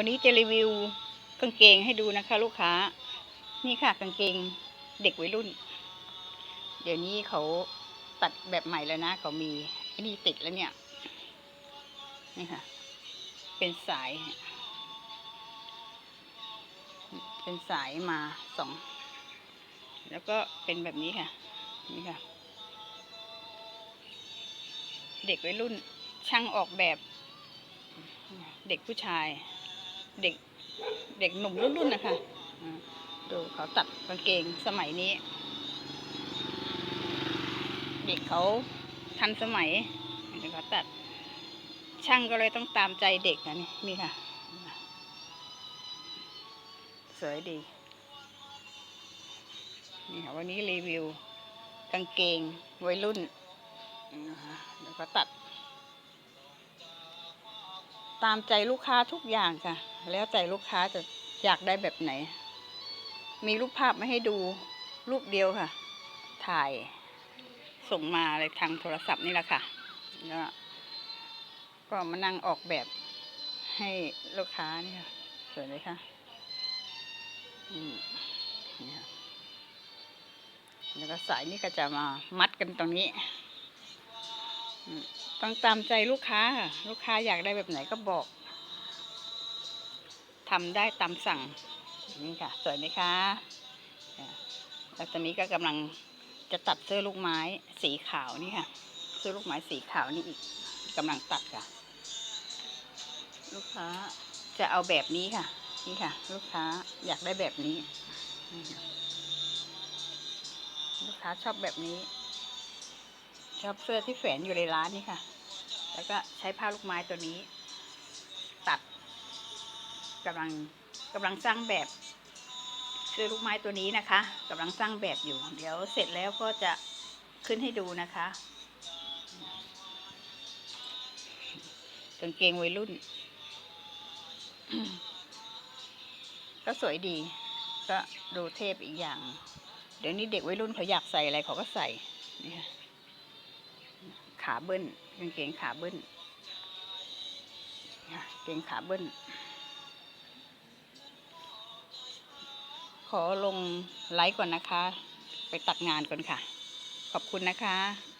วันนี้จะรีวิวกางเกงให้ดูนะคะ ลูกค้า นี่ค่ะกางเกงเด็กวัยรุ่น เดี๋ยวนี้เขาตัดแบบใหม่แล้วนะเขามีไอ้นี่ติดแล้วเนี่ย นี่ค่ะ เป็นสาย เป็นสายมาสอง แล้วก็เป็นแบบนี้ค่ะ นี่ค่ะ เด็กวัยรุ่นช่างออกแบบ เด็กผู้ชาย เด็กเด็กหนุ่มรุ่นๆนะคะอ่าดูเขาตัดกางเกงสมัยนี้ เด็กเขาทันสมัยเดี๋ยวเขาตัด ช่างก็เลยต้องตามใจเด็กนะนี่นี่ค่ะ สวยดี นี่ค่ะวันนี้รีวิวกางเกงวัยรุ่นนะคะเดี๋ยวก็ตัด ตามใจลูกค้าทุกอย่างค่ะ แล้วแต่ลูกค้าจะอยากได้แบบไหน มีรูปภาพมาให้ดูรูปเดียวค่ะ ถ่ายส่งมาเลยทางโทรศัพท์นี่แหละค่ะแล้วก็มานั่งออกแบบให้ลูกค้านี่ค่ะสวยเลยค่ะอืมนี่ค่ะแล้วก็สายนี่ก็จะมามัดกันตรงนี้ ต้องตามใจลูกค้าค่ะ ลูกค้าอยากได้แบบไหนก็บอกทำได้ตามสั่ง นี่ค่ะ สวยไหมคะแล้วตอนนี้ก็กำลังจะตัดเสื้อลูกไม้สีขาวนี่ค่ะ เสื้อลูกไม้สีขาวนี่อีกกำลังตัดค่ะ ลูกค้าจะเอาแบบนี้ค่ะ นี่ค่ะ ลูกค้าอยากได้แบบนี้ ลูกค้าชอบแบบนี้ ชอบเสื้อที่แฝนอยู่ในร้านนี่ค่ะ แล้วก็ใช้ผ้าลูกไม้ตัวนี้ ตัดกำลังกำลังสร้างแบบเสื้อลูกไม้ตัวนี้นะคะกำลังสร้างแบบอยู่ เดี๋ยวเสร็จแล้วก็จะขึ้นให้ดูนะคะกางเกงวัยรุ่น ก็สวยดี ก็ดูเทพอีกอย่าง เดี๋ยวนี้เด็กวัยรุ่นเขาอยากใส่อะไรเขาก็ใส่นี่ค่ะ ขาเบิ้ลกางเกงขาเบิ้ลค่ะเกงขาเบิ้ลขอลงไลค์ก่อนนะคะ ไปตัดงานก่อนค่ะ ขอบคุณนะคะ